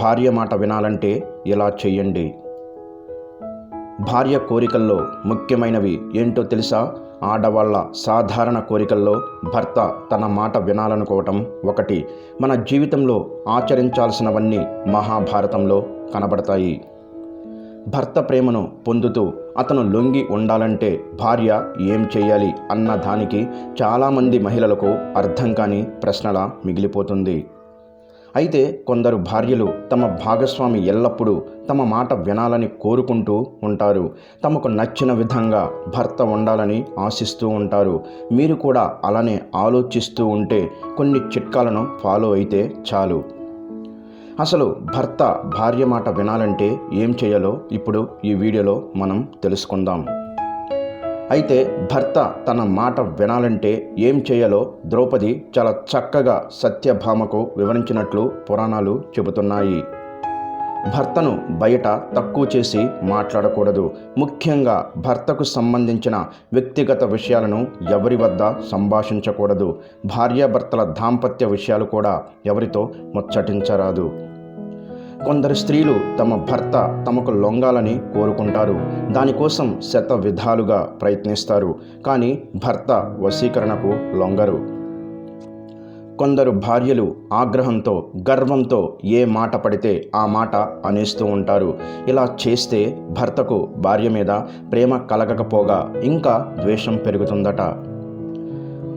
భార్య మాట వినాలంటే ఇలా చెయ్యండి? భార్య కోరికల్లో ముఖ్యమైనవి ఏంటో తెలుసా? ఆడవాళ్ళ సాధారణ కోరికల్లో భర్త తన మాట వినాలనుకోవటం ఒకటి. మన జీవితంలో ఆచరించాల్సినవన్నీ మహాభారతంలో కనబడతాయి. భర్త ప్రేమను పొందుతూ అతను లొంగి ఉండాలంటే భార్య ఏం చేయాలి అన్న దానికి చాలామంది మహిళలకు అర్థం కాని ప్రశ్నలా మిగిలిపోతుంది. అయితే కొందరు భార్యలు తమ భాగస్వామి ఎల్లప్పుడూ తమ మాట వినాలని కోరుకుంటూ ఉంటారు. తమకు నచ్చిన విధంగా భర్త ఉండాలని ఆశిస్తూ ఉంటారు. మీరు కూడా అలానే ఆలోచిస్తూ ఉంటే కొన్ని చిట్కాలను ఫాలో అయితే చాలు. అసలు భర్త భార్య మాట వినాలంటే ఏం చేయాలో ఇప్పుడు ఈ వీడియోలో మనం తెలుసుకుందాం. అయితే భర్త తన మాట వినాలంటే ఏం చేయాలో ద్రౌపది చాలా చక్కగా సత్యభామకు వివరించినట్లు పురాణాలు చెబుతున్నాయి. భర్తను బయట తక్కువ చేసి మాట్లాడకూడదు. ముఖ్యంగా భర్తకు సంబంధించిన వ్యక్తిగత విషయాలను ఎవరి వద్ద సంభాషించకూడదు. భార్యాభర్తల దాంపత్య విషయాలు కూడా ఎవరితో ముచ్చటించరాదు. కొందరు స్త్రీలు తమ భర్త తమకు లొంగాలని కోరుకుంటారు. దానికోసం శత విధాలుగా ప్రయత్నిస్తారు కానీ భర్త వశీకరణకు లొంగరు. కొందరు భార్యలు ఆగ్రహంతో గర్వంతో ఏ మాట పడితే ఆ మాట అనేస్తూ ఉంటారు. ఇలా చేస్తే భర్తకు భార్య మీద ప్రేమ కలగకపోగా ఇంకా ద్వేషం పెరుగుతుందట.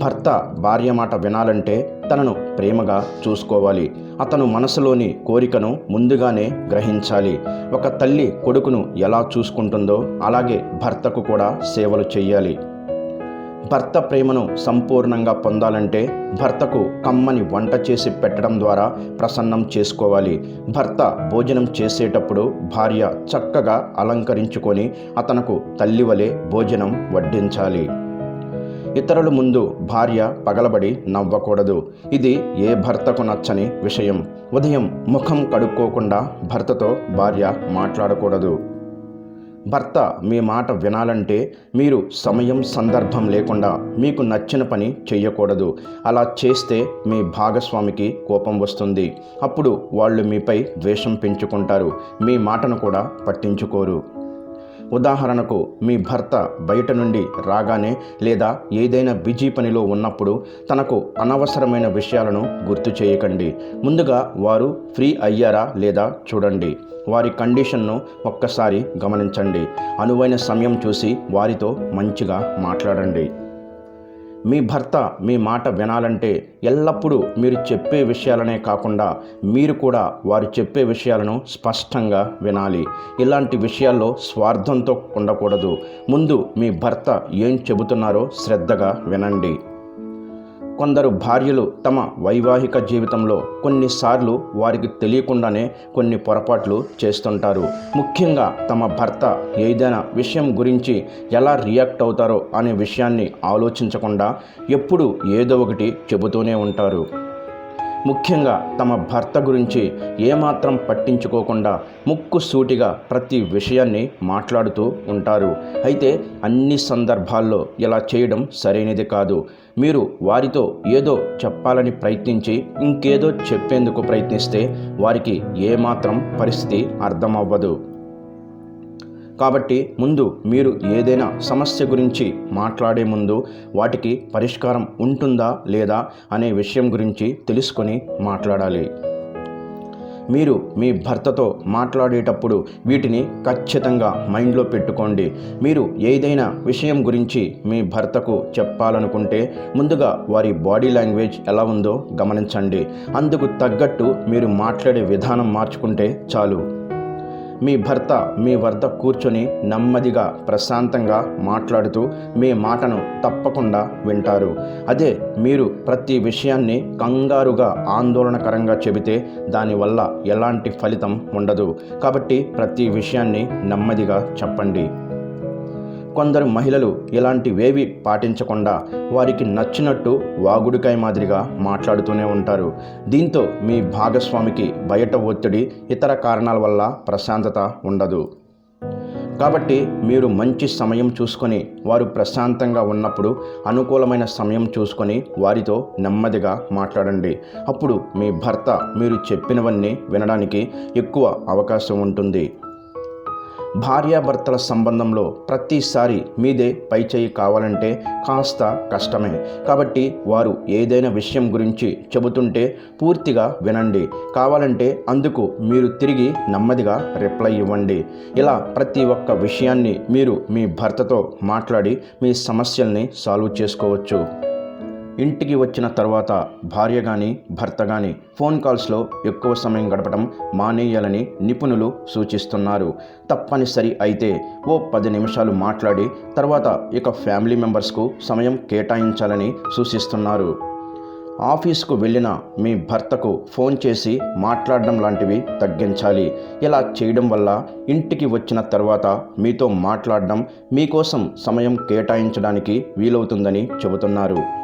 భర్త భార్య మాట వినాలంటే తనను ప్రేమగా చూసుకోవాలి. అతను మనసులోని కోరికను ముందుగానే గ్రహించాలి. ఒక తల్లి కొడుకును ఎలా చూసుకుంటుందో అలాగే భర్తకు కూడా సేవలు చేయాలి భర్త ప్రేమను సంపూర్ణంగా పొందాలంటే భర్తకు కమ్మని వంట చేసి పెట్టడం ద్వారా ప్రసన్నం చేసుకోవాలి. భర్త భోజనం చేసేటప్పుడు భార్య చక్కగా అలంకరించుకొని అతనకు తల్లివలే భోజనం వడ్డించాలి. ఇతరుల ముందు భార్య పగలబడి నవ్వకూడదు. ఇది ఏ భర్తకు నచ్చని విషయం. ఉదయం ముఖం కడుక్కోకుండా భర్తతో భార్య మాట్లాడకూడదు. భర్త మీ మాట వినాలంటే మీరు సమయం సందర్భం లేకుండా మీకు నచ్చిన పని చేయకూడదు అలా చేస్తే మీ భాగస్వామికి కోపం వస్తుంది. అప్పుడు వాళ్ళు మీపై ద్వేషం పెంచుకుంటారు. మీ మాటను కూడా పట్టించుకోరు. ఉదాహరణకు మీ భర్త బయట నుండి రాగానే లేదా ఏదైనా బిజీ పనిలో ఉన్నప్పుడు తనకు అనవసరమైన విషయాలను గుర్తు చేయకండి. ముందుగా వారు ఫ్రీ అయ్యారా లేదా చూడండి. వారి కండిషన్ను ఒక్కసారి గమనించండి. అనువైన సమయం చూసి వారితో మంచిగా మాట్లాడండి. మీ భర్త మీ మాట వినాలంటే ఎల్లప్పుడూ మీరు చెప్పే విషయాలనే కాకుండా మీరు కూడా వారు చెప్పే విషయాలను స్పష్టంగా వినాలి. ఇలాంటి విషయాల్లో స్వార్థంతో ఉండకూడదు. ముందు మీ భర్త ఏం చెబుతున్నారో శ్రద్ధగా వినండి. కొందరు భార్యలు తమ వైవాహిక జీవితంలో కొన్నిసార్లు వారికి తెలియకుండానే కొన్ని పొరపాట్లు చేస్తుంటారు. ముఖ్యంగా తమ భర్త ఏదైనా విషయం గురించి ఎలా రియాక్ట్ అవుతారో అనే విషయాన్ని ఆలోచించకుండా ఎప్పుడూ ఏదో ఒకటి చెబుతూనే ఉంటారు. ముఖ్యంగా తమ భర్త గురించి ఏమాత్రం పట్టించుకోకుండా ముక్కు సూటిగా ప్రతి విషయాన్ని మాట్లాడుతూ ఉంటారు. అయితే అన్ని సందర్భాల్లో ఇలా చేయడం సరైనది కాదు. మీరు వారితో ఏదో చెప్పాలని ప్రయత్నించి ఇంకేదో చెప్పేందుకు ప్రయత్నిస్తే వారికి ఏమాత్రం పరిస్థితి అర్థమవ్వదు. కాబట్టి ముందు మీరు ఏదైనా సమస్య గురించి మాట్లాడే ముందు వాటికి పరిష్కారం ఉంటుందా లేదా అనే విషయం గురించి తెలుసుకొని మాట్లాడాలి. మీరు మీ భర్తతో మాట్లాడేటప్పుడు వీటిని ఖచ్చితంగా మైండ్లో పెట్టుకోండి. మీరు ఏదైనా విషయం గురించి మీ భర్తకు చెప్పాలనుకుంటే ముందుగా వారి బాడీ లాంగ్వేజ్ ఎలా ఉందో గమనించండి. అందుకు తగ్గట్టు మీరు మాట్లాడే విధానం మార్చుకుంటే చాలు. మీ భర్త మీ వద్ద కూర్చొని నెమ్మదిగా ప్రశాంతంగా మాట్లాడుతూ మీ మాటను తప్పకుండా వింటారు. అదే మీరు ప్రతి విషయాన్ని కంగారుగా ఆందోళనకరంగా చెబితే దానివల్ల ఎలాంటి ఫలితం ఉండదు. కాబట్టి ప్రతి విషయాన్ని నెమ్మదిగా చెప్పండి. కొందరు మహిళలు ఇలాంటివేవి పాటించకుండా వారికి నచ్చినట్టు వాగుడికాయ మాదిరిగా మాట్లాడుతూనే ఉంటారు. దీంతో మీ భాగస్వామికి బయట ఒత్తిడి ఇతర కారణాల వల్ల ప్రశాంతత ఉండదు. కాబట్టి మీరు మంచి సమయం చూసుకొని వారు ప్రశాంతంగా ఉన్నప్పుడు అనుకూలమైన సమయం చూసుకొని వారితో నెమ్మదిగా మాట్లాడండి. అప్పుడు మీ భర్త మీరు చెప్పినవన్నీ వినడానికి ఎక్కువ అవకాశం ఉంటుంది. భార్యాభర్తల సంబంధంలో ప్రతిసారి మీదే పైచేయి కావాలంటే కాస్త కష్టమే. కాబట్టి వారు ఏదైనా విషయం గురించి చెబుతుంటే పూర్తిగా వినండి. కావాలంటే అందుకు మీరు తిరిగి నెమ్మదిగా రిప్లై ఇవ్వండి. ఇలా ప్రతి ఒక్క విషయాన్ని మీరు మీ భర్తతో మాట్లాడి మీ సమస్యల్ని సాల్వ్ చేసుకోవచ్చు. ఇంటికి వచ్చిన తర్వాత భార్య కానీ భర్త కానీ ఫోన్ కాల్స్లో ఎక్కువ సమయం గడపడం మానేయాలని నిపుణులు సూచిస్తున్నారు. తప్పనిసరి అయితే ఓ పది నిమిషాలు మాట్లాడి తర్వాత ఇక ఫ్యామిలీ మెంబర్స్కు సమయం కేటాయించాలని సూచిస్తున్నారు. ఆఫీస్కు వెళ్ళిన మీ భర్తకు ఫోన్ చేసి మాట్లాడడం లాంటివి తగ్గించాలి. ఇలా చేయడం వల్ల ఇంటికి వచ్చిన తర్వాత మీతో మాట్లాడడం మీకోసం సమయం కేటాయించడానికి వీలవుతుందని చెబుతున్నారు.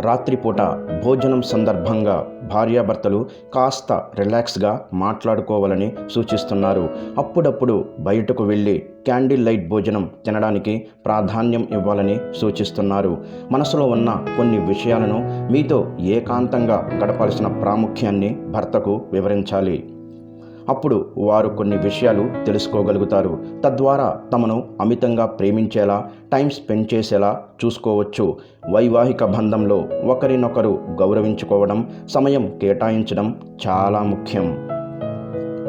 రాత్రిపూట భోజనం సందర్భంగా భార్యాభర్తలు కాస్త రిలాక్స్గా మాట్లాడుకోవాలని సూచిస్తున్నారు. అప్పుడప్పుడు బయటకు వెళ్ళి క్యాండిల్ లైట్ భోజనం తినడానికి ప్రాధాన్యం ఇవ్వాలని సూచిస్తున్నారు. మనసులో ఉన్న కొన్ని విషయాలను మీతో ఏకాంతంగా గడపాల్సిన ప్రాముఖ్యాన్ని భర్తకు వివరించాలి. అప్పుడు వారు కొన్ని విషయాలు తెలుసుకోగలుగుతారు. తద్వారా తమను అమితంగా ప్రేమించేలా టైం స్పెండ్ చేసేలా చూసుకోవచ్చు. వైవాహిక బంధంలో ఒకరినొకరు గౌరవించుకోవడం సమయం కేటాయించడం చాలా ముఖ్యం.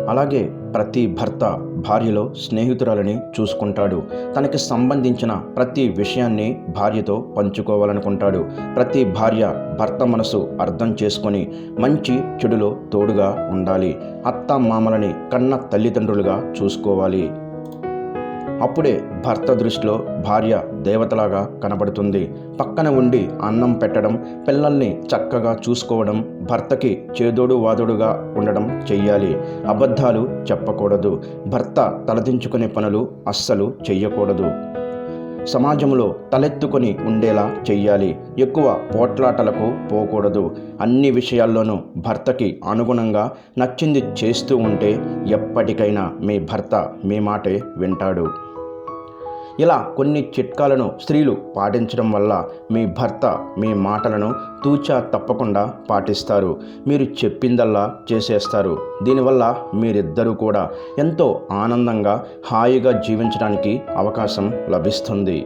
అలాగే ప్రతి భర్త భార్యలో స్నేహితురాలని చూసుకుంటాడు. తనకి సంబంధించిన ప్రతి విషయాన్ని భార్యతో పంచుకోవాలనుకుంటాడు. ప్రతి భార్య భర్త మనసు అర్థం చేసుకొని మంచి చెడులో తోడుగా ఉండాలి. అత్త మామలని కన్న తల్లిదండ్రులుగా చూసుకోవాలి. అప్పుడే భర్త దృష్టిలో భార్య దేవతలాగా కనబడుతుంది. పక్కన ఉండి అన్నం పెట్టడం పిల్లల్ని చక్కగా చూసుకోవడం భర్తకి చేదోడు వాదోడుగా ఉండడం చెయ్యాలి. అబద్ధాలు చెప్పకూడదు. భర్త తలదించుకునే పనులు అస్సలు చెయ్యకూడదు. సమాజంలో తలెత్తుకొని ఉండేలా చెయ్యాలి. ఎక్కువ పోట్లాటలకు పోకూడదు. అన్ని విషయాల్లోనూ భర్తకి అనుగుణంగా నచ్చింది చేస్తూ ఉంటే ఎప్పటికైనా మీ భర్త మీ మాటే వింటాడు. ఇలా కొన్ని చిట్కాలను స్త్రీలు పాటించడం వల్ల మీ భర్త మీ మాటలను తూచా తప్పకుండా పాటిస్తారు. మీరు చెప్పిందల్లా చేసేస్తారు. దీనివల్ల మీరిద్దరూ కూడా ఎంతో ఆనందంగా హాయిగా జీవించడానికి అవకాశం లభిస్తుంది.